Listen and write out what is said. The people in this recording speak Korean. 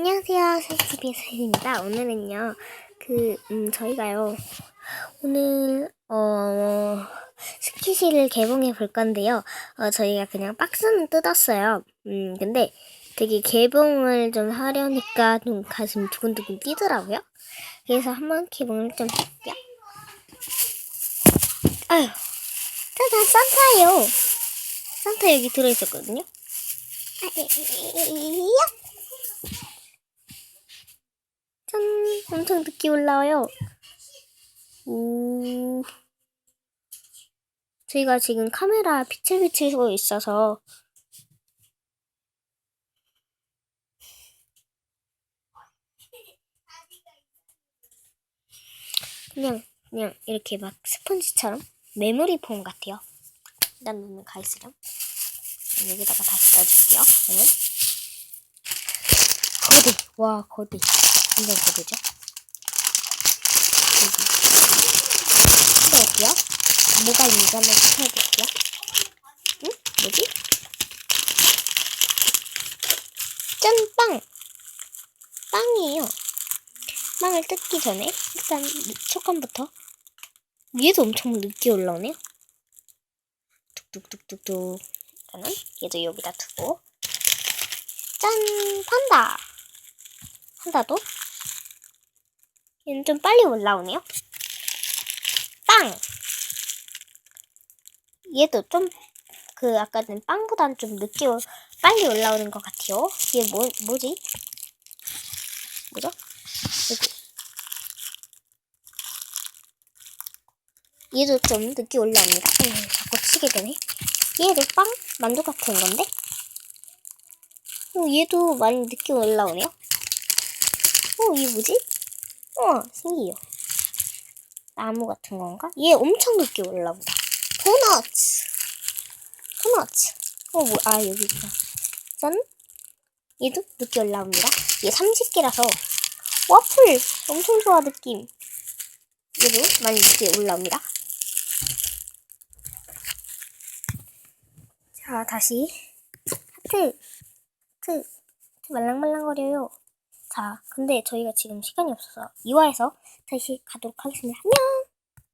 안녕하세요. 세스비스입니다. 오늘은요, 그, 음, 저희가요, 오늘, 어, 스키시를 개봉해 볼 건데요. 어, 저희가 그냥 박스는 뜯었어요. 음, 근데 되게 개봉을 좀 하려니까 좀 가슴 두근두근 뛰더라고요. 그래서 한번 개봉을 좀 할게요. 아유, 짜잔, 산타예요. 산타 여기 들어있었거든요. 아, 이, 이, 이, 야! 짠! 엄청 늦게 올라와요. 오. 저희가 지금 카메라 빛을 비추고 있어서 그냥 그냥 이렇게 막 스펀지처럼 메모리 폼 같아요. 일단 눈을 가있으렴. 여기다가 다시 넣어줄게요. 저는 거대. 와 거대. 완전 거대죠? 여기 해볼게요. 뭐가 한번 찾아볼게요. 응? 뭐지? 짠! 빵! 빵이에요. 빵을 뜯기 전에 일단 촉감부터 위에도 엄청 늦게 올라오네요. 뚝뚝뚝뚝뚝 일단은 얘도 여기다 두고 짠! 판다! 판다도 얘는 좀 빨리 올라오네요. 빵! 얘도 좀, 그, 아까는 빵보단 좀 늦게, 올- 빨리 올라오는 것 같아요. 얘 뭐, 뭐지? 뭐죠? 여기. 얘도 좀 늦게 올라옵니다. 음, 자꾸 치게 되네. 얘도 빵? 만두 같은 건데? 어, 얘도 많이 늦게 올라오네요. 어, 이게 뭐지? 어, 신기해요. 나무 같은 건가? 얘 엄청 늦게 올라온다. 도넛! 도넛! 어, 뭐, 아, 여기 있다. 짠! 얘도 늦게 올라옵니다. 얘 30개라서 와플! 엄청 좋아, 느낌. 얘도 많이 늦게 올라옵니다. 자, 다시. 하트! 하트! 하트 말랑말랑거려요. 자, 근데 저희가 지금 시간이 없어서 이화에서 다시 가도록 하겠습니다. 안녕!